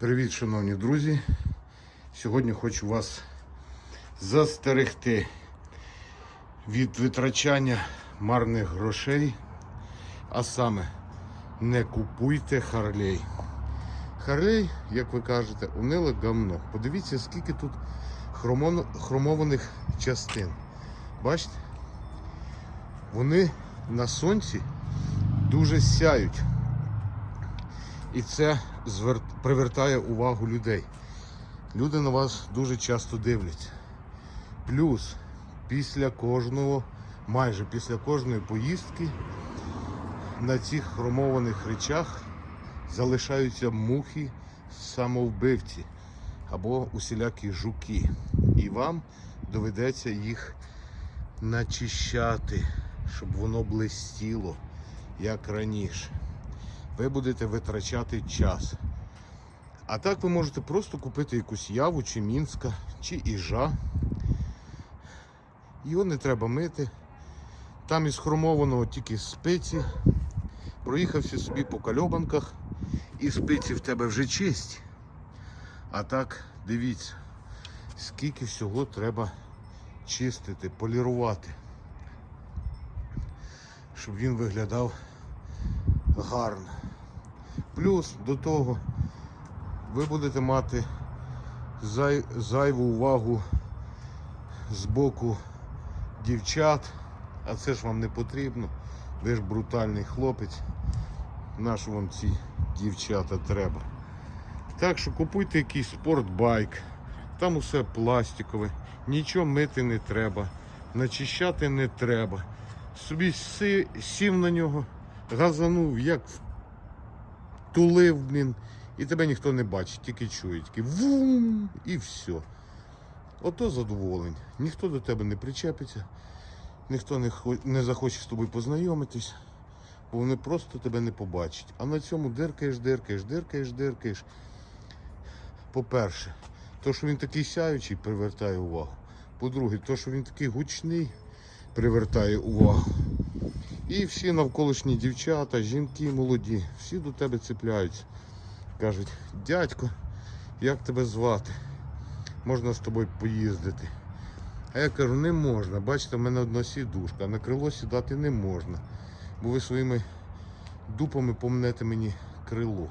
Привіт, шановні друзі. Сьогодні хочу вас застерегти від витрачання марних грошей, а саме не купуйте Харлей. Харлей, як ви кажете, униле гамно. Подивіться, скільки тут хромованих частин. Бачите? Вони на сонці дуже сяють. І це звер... привертає увагу людей. Люди на вас дуже часто дивляться. Плюс після кожного, майже після кожної поїздки на цих хромованих речах залишаються мухи самовбивці або усілякі жуки. І вам доведеться їх начищати, щоб воно блистіло, як раніше ви будете витрачати час. А так ви можете просто купити якусь яву, чи мінська, чи іжа. Його не треба мити. Там із хромованого тільки спиці. Проїхався собі по кальобанках, і спиці в тебе вже чисті. А так, дивіться, скільки всього треба чистити, полірувати, щоб він виглядав гарно. Плюс до того ви будете мати зай, зайву увагу з боку дівчат, а це ж вам не потрібно. Ви ж брутальний хлопець. Нащо вам ці дівчата треба? Так що купуйте якийсь спортбайк, там усе пластикове, нічого мити не треба, начищати не треба. Собі сів на нього, газанув, як тулив, блін, і тебе ніхто не бачить, тільки чує, тільки вум і все. Ото задоволень. Ніхто до тебе не причепиться, ніхто не, хо- не захоче з тобою познайомитись, бо вони просто тебе не побачать. А на цьому диркаєш, диркаєш, диркаєш, диркаєш. По-перше, то, що він такий сяючий, привертає увагу. По-друге, то, що він такий гучний, привертає увагу. І всі навколишні дівчата, жінки молоді, всі до тебе цепляються. Кажуть, дядько, як тебе звати? Можна з тобою поїздити. А я кажу, не можна. Бачите, в мене одна сідушка, на крило сідати не можна. Бо ви своїми дупами помнете мені крило.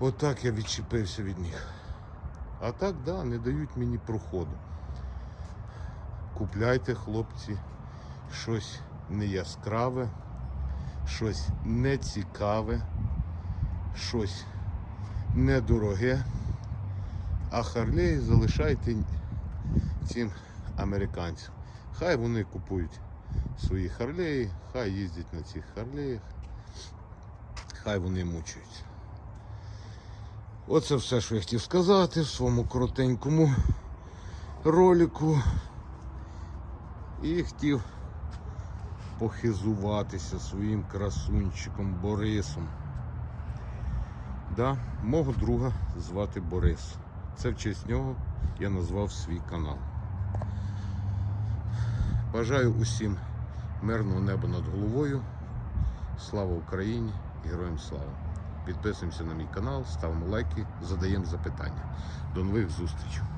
Отак я відчепився від них. А так, да, не дають мені проходу. Купляйте, хлопці, щось не яскраве, щось нецікаве, щось недороге. А Харлей залишайте цим американцям. Хай вони купують свої Харлеї, хай їздять на цих Харлеях, хай вони мучаються. Оце все, що я хотів сказати в своєму коротенькому ролику. І хотів похизуватися своїм красунчиком Борисом. Да, мого друга звати Борис. Це в честь нього я назвав свій канал. Бажаю усім мирного неба над головою. Слава Україні! Героям слава! Підписуємося на мій канал, ставимо лайки, задаємо запитання. До нових зустрічей!